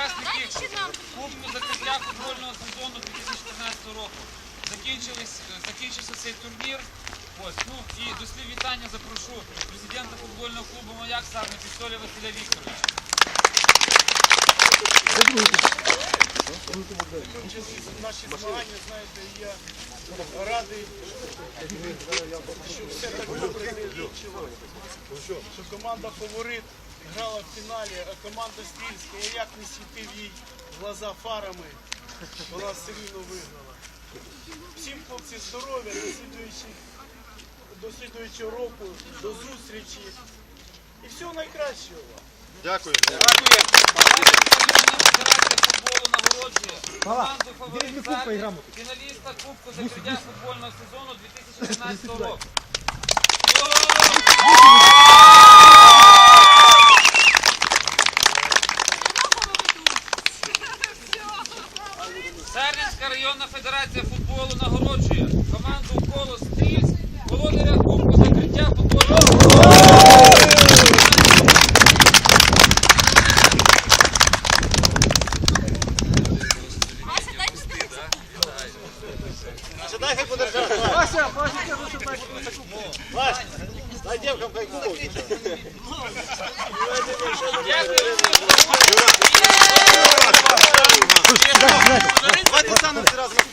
учасники Кубку закриття футбольного сезону 2014 року. Закінчився цей турнір. Ось, ну і до слів вітання запрошу президента футбольного клубу Маяк Сарни Пістолія Василя Вікторовича. наші змагання, знаєте, я радий, що все так добре закінчилося. Що команда фаворит грала в фіналі, а команда Стрільська, я як не світив їй глаза фарами, вона все рівно виграла. Всім хлопці здоров'я, до слідуючого, року, до зустрічі і всього найкращого вам. Дякую. Федерація футболу нагороджує команду фаворит фіналіста Кубку закриття футбольного сезону 2014 року. Сарненська районна федерація футболу нагороджує команду коло Стрільськ, володаря Кубку закриття. Дай. Вася, Вася, Вася, дай купить. Дякую. Teraz